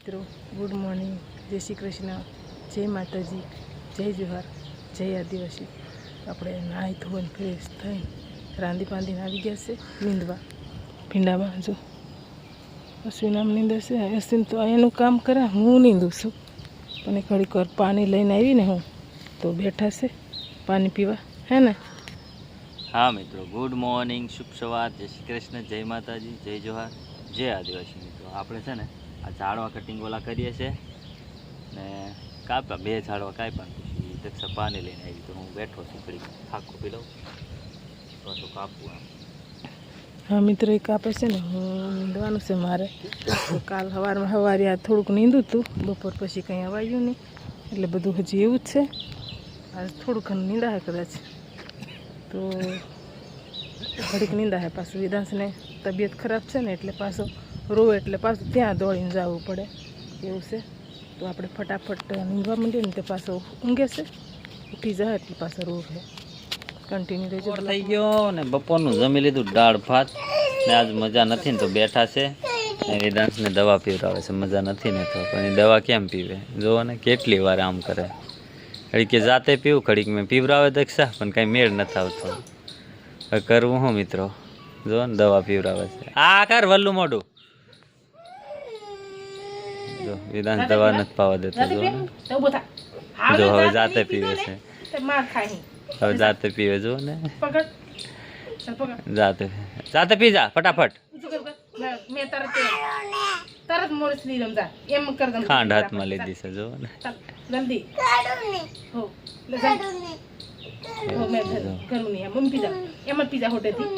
મિત્રો good morning જય શ્રી કૃષ્ણ. જય માતાજી. જય જોહાર. જય આદિવાસી. આપણે નાહી ધોવાની ફ્રેશ થઈ રાંધી પાંધીને આવી ગયા છે નીંદવા. ભીંડામાં જો અશ્વિન આમ નીંદે છે. અશ્વિન તો એનું કામ કરે, હું નીંદું છું. પણ ઘડીક વાર પાણી લઈને આવીને હું તો બેઠા છે પાણી પીવા. હે ને? હા મિત્રો ગુડ મોર્નિંગ શુભ સવાર. જય શ્રી કૃષ્ણ, જય માતાજી, જય જોહાર, જય આદિવાસી મિત્રો. આપણે છે ને આ ઝાડવા કટિંગ ઓલા કરીએ છીએ ને કાપ્યા બે ઝાડવા કાપ્યા પછી દક્ષા પાણી લઈને આવી. તો હું બેઠો છું ઘડી થાકો પી લઉં. પાછું કાપવું એમ. હા, મિત્ર એક કાપે છે ને. હું નીંદવાનું છે મારે. કાલ સવારમાં સવારે આ થોડુંક નીંદું હતું. બપોર પછી કંઈ અવાયું નહીં. એટલે બધું હજી એવું જ છે. આજ થોડુંક ઘણું નીંદાય કદાચ. તો ઘડીક નીંદાય પાછું. વિદાસને તબિયત ખરાબ છે ને એટલે પાછો રોવે એટલે પાછું ત્યાં દોડીને જવું પડે. એવું છે? તો આપણે ફટાફટ નીંદવા માંડીએ ને તે પાછો ઊંઘે છે? ઉઠી જાય એટલે પાછો રોવે કન્ટિન્યુ રહેજો. થઈ ગયો ને બપોરનું જમી લીધું, દાળ, ભાત. ને આજ મજા નથી ને તો બેઠા છે. ને વેદાંશને દવા પીવડાવે છે. મજા નથી ને તો. પણ દવા કેમ પીવે? જોવો ને કેટલી વાર આમ કરે. ઘડીક જાતે પીવું, ઘડીક મેં પીવરાવે દક્ષા, પણ કાંઈ મેળ નથી આવતો. કરવું હું મિત્રો? જો ને દવા પીવરાવે છે. આ કર વલ્લું મોઢું. જો વેદાંશ દવા નથી પાવા દેતો જો. જો હવે જાતે પીવે છે. તે માર ખાઈ હવે જાતે પીવે જો ને. પકડ. જાતે જાતે પી જા ફટાફટ. ઊંચું કર, કર. મેં- મેં તરત તરત મોરસ લઈ લઉં જા. એમ કર દઉં ખાંડ હાથમાં લીધી છે જો. ને. જલ્દી. હો એમ પીઝા હોટેથી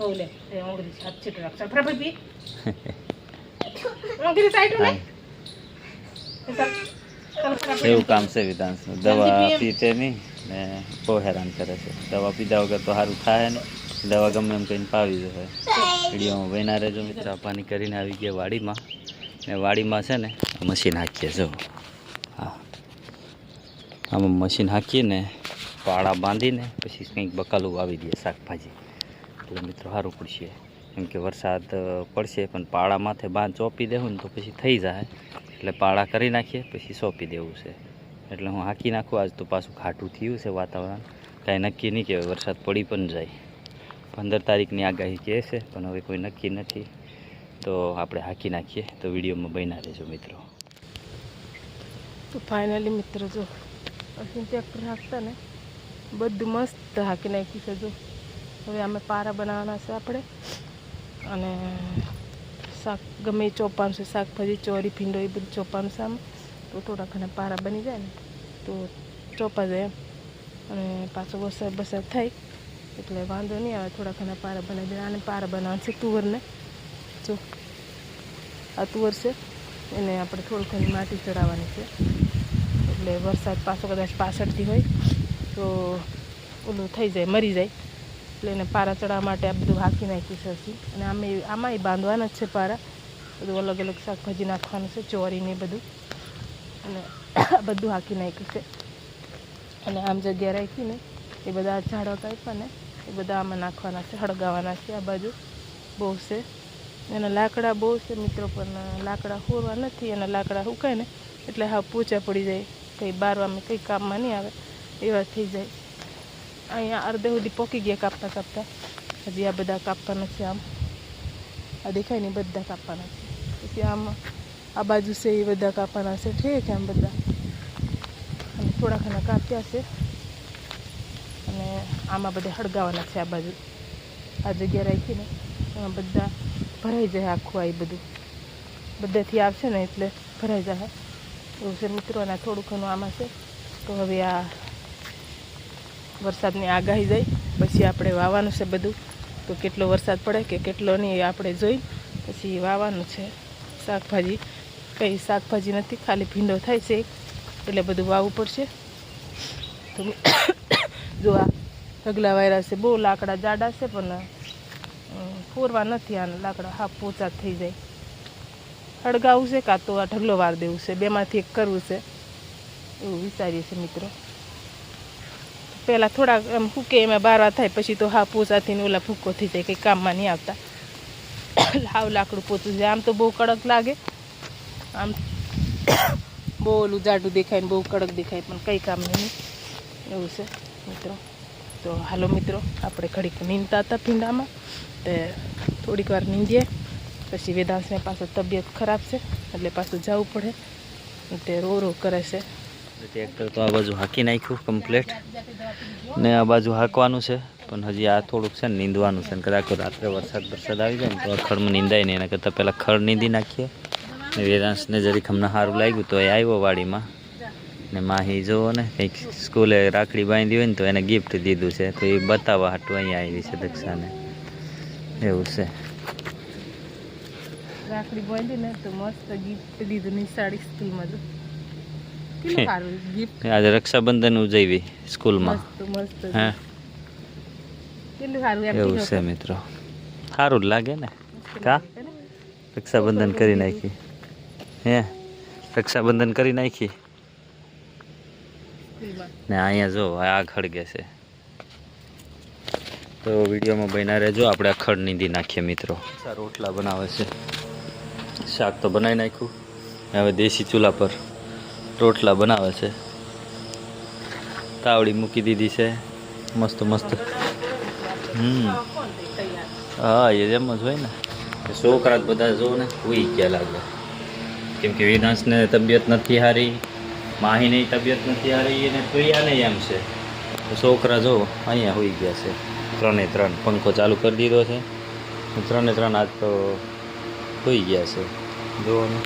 હો લે એ ઓંગળી હાથ છીટો રાખ ચાલ ફટાફટ પી ઓંગળી સાઈડ ને ચાલ ચાલ ફટાફટ એવું કામ છે વિધાંશનું દવા પીતે નહીં ને બહુ હેરાન કરે છે. દવા પીધા વગર તો સારું થાય ને દવા ગમે એમ કહીને પાવી જોઈએ વિડીયોમાં બન્યા રહેજો મિત્ર. પાણી કરીને આવી ગયા વાડીમાં. ને વાડીમાં છે ને મશીન હાંકીએ જો. હા. આમાં મશીન હાંકીને પાળા બાંધીને પછી કંઈક બકાલું વાવી દઈએ શાકભાજી. એટલે મિત્રો સારું પડશે. કેમ કે વરસાદ પડશે, પણ પાળા માથે બાંધ ચોપી દેવું ને તો પછી થઈ જાય. એટલે પાળા કરી નાખીએ, પછી સોંપી દેવું છે. એટલે હું હાંકી નાખું, આજ તો પાછું ખાટું થયું છે વાતાવરણ. કાંઈ નક્કી નહીં કે વરસાદ પડી પણ જાય. પંદર તારીખની આગાહી કહે છે, પણ હવે કોઈ નક્કી નથી. તો આપણે હાંકી નાખીએ, તો વિડીયોમાં બન્યા રહેજો, મિત્રો. તો ફાઇનલી મિત્ર જો, અહીં ટ્રેક્ટર હાંકતા ને, બધું મસ્ત હાંકી નાખ્યું છે જો. હવે અમે પારા બનાવવાના છે આપણે. અને શાક ગમે એ ચોપાનું છે, શાકભાજી, ચોરી, ભીંડો, એ બધું ચોપાનું છે આમ. તો થોડા ઘણા પારા બની જાય ને, તો ચોપા જાય અને પાછો વરસાદ વરસાદ થાય, એટલે વાંધો નહીં આવે થોડા ઘણા પારા બનાવી દે. આને પારા બનાવવાનું છે તુવરને. જો, આ તુવર છે, એને આપણે થોડી ઘણી માટી ચડાવવાની છે. એટલે વરસાદ પાછો કદાચ પાછળથી હોય, તો ઓલું થઈ જાય, મરી જાય. એટલે એને પારા ચડાવવા માટે આ બધું હાંકી નાખ્યું છે હજી. અને આમે એ બાંધવાના જ છે પારા. બધું અલગ અલગ શાકભાજી નાખવાનું છે ચોરીને બધું. અને બધું હાંકી નાખ્યું છે. અને આમ જગ્યા રાખીને એ બધા ઝાડવા કાપ્યા ને એ બધા આમાં નાખવાના છે, હળગાવાના છે. આ બાજુ બહુ છે. એના લાકડા બહુ છે મિત્રો, પણ લાકડા હોરવા નથી એના લાકડા સુકાય ને એટલે હા પોચા પડી જાય. કંઈ બારવામાં કંઈ કામમાં નહીં આવે, એવા થઈ જાય. અહીંયા અર્ધે સુધી પોકી ગયા કાપતા કાપતા હજી આ બધા કાપવાના છે આમ આ દેખાય ને બધા કાપવાના છે પછી આમ આ બાજુ છે એ બધા કાપવાના છે ઠીક આમ બધા અને થોડા ઘણા કાપ્યા છે અને આમાં બધા હળગાવાના છે આ બાજુ આ જગ્યા રાખીને એમાં બધા ભરાઈ જાય આખું આ બધું બધાથી આવશે ને એટલે ભરાઈ જાય એવું છે મિત્રો અને થોડું ઘણું આમાં છે તો હવે આ વરસાદની આગાહી જાય પછી આપણે વાવવાનું છે બધું. તો કેટલો વરસાદ પડે કે કેટલો નહીં આપણે જોઈ, પછી વાવવાનું છે. શાકભાજી, કંઈ શાકભાજી નથી, ખાલી ભીંડો થાય છે એટલે બધું વાવવું પડશે. તો જો આ ઢગલા વાયરા છે, બહુ લાકડા જાડા છે, પણ ફોરવા નથી આના લાકડા, હા, પોચા થઈ જાય. હળગાવું છે, કાં તો આ ઢગલો વાર દેવું છે, બેમાંથી એક કરવું છે. એવું વિચારીએ છીએ મિત્રો. પહેલાં થોડા આમ ફૂકે એમાં બારવા થાય, પછી તો હા પોચાથી ને ઓલા ફૂકો થઈ જાય કંઈ કામમાં નહીં આવતા. હાવ લાકડું પોચું છે. આમ તો બહુ કડક લાગે. આમ બહુ ઓલું જાડું દેખાય ને બહુ કડક દેખાય, પણ કંઈ કામ નહીં. એવું છે, મિત્રો. તો હાલો, મિત્રો, આપણે ઘડીક નીંદતા હતા ભીંડામાં તે થોડીક વાર નીંદીએ. પછી વેદાંશને પાછો તબિયત ખરાબ છે, એટલે પાછું જવું પડે. તે રો રો કરે છે. ટ્રેક્ટર તો આ બાજુ હાંકી નાખ્યું કમ્પ્લીટ ને આ બાજુ હાંકવાનું છે, પણ હજી આ થોડુંક છે ને નીંદવાનું છે. ને કદાચ રાત્રે વરસાદ વરસાદ આવી જાય ને તો ખડમાં નીંદાય નહીં. એના કરતાં પહેલાં ખડ નીંદી નાખીએ. ને વેદાંશને જરીક હમણાં સારું લાગ્યું તો એ આવ્યો વાડીમાં. ને માહી જુઓ ને, કંઈક સ્કૂલે રાખડી બાંધી હોય ને તો એને ગિફ્ટ દીધું છે. તો એ બતાવવા હાટું અહીંયા આવી છે દક્ષાને. એવું છે. રાખડી બાંધી ને તો મસ્ત ગિફ્ટ દીધું નિશાળી સ્કૂલમાં જો કેટલું સારું ગિફ્ટ આજે રક્ષાબંધન ઉજવી સ્કૂલમાં. હા. એવું છે મિત્રો. સારું જ લાગે ને. કા? રક્ષાબંધન કરી નાખી. હે. રક્ષાબંધન કરી નાખી. ને અહીંયા જો આ ખડગે છે. તો વિડીયોમાં બન્યા રહેજો. આપણે આ ખડ નીંદી નાખીએ મિત્રો. રોટલા બનાવે છે. શાક તો બનાવી નાખ્યું. હવે દેશી ચૂલા પર. રોટલા બનાવે છે. તાવડી મૂકી દીધી છે. મસ્ત મસ્ત. હમ. હા, એ જેમ જ હોય ને. છોકરા બધા જો ને ઉઈ ગયા લાગે. કેમ કે વિનાશને તબિયત નથી હારી, માહીની તબિયત નથી સારી અને પ્રિયાને એમ છે. છોકરા જો અહીંયા હોઈ ગયા છે. ત્રણે ત્રણ પંખો ચાલુ કરી દીધો છે. ત્રણે ત્રણ આજ તો હોઈ ગયા છે. જો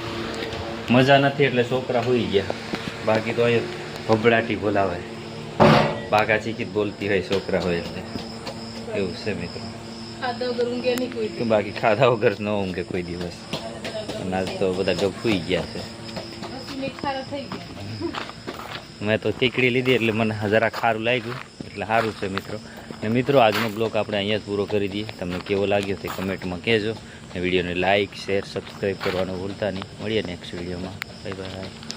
મજા નથી એટલે છોકરા હોઈ ગયા. બાકી તો અહીંયા ભબડાટી બોલાવે. બાકા ચીકી જ બોલતી હોય છોકરા હોય એટલે. એવું છે મિત્રો. બાકી ખાધા વગર ન ઊંઘે કોઈ દિવસ. અને આજ તો બધા ગપ હોઈ ગયા છે. મેં તો તીકડી લીધી એટલે મને જરા ખારું લાગ્યું. એટલે સારું છે મિત્રો. ને મિત્રો આજનો બ્લોગ આપણે અહીંયા જ પૂરો કરી દઈએ. તમને કેવો લાગ્યો તે કમેન્ટમાં કહેજો. ને વિડીયોને લાઇક શેર સબસ્ક્રાઈબ કરવાનું ભૂલતા નહીં. મળીએ નેક્સ્ટ વિડીયોમાં. Bye bye.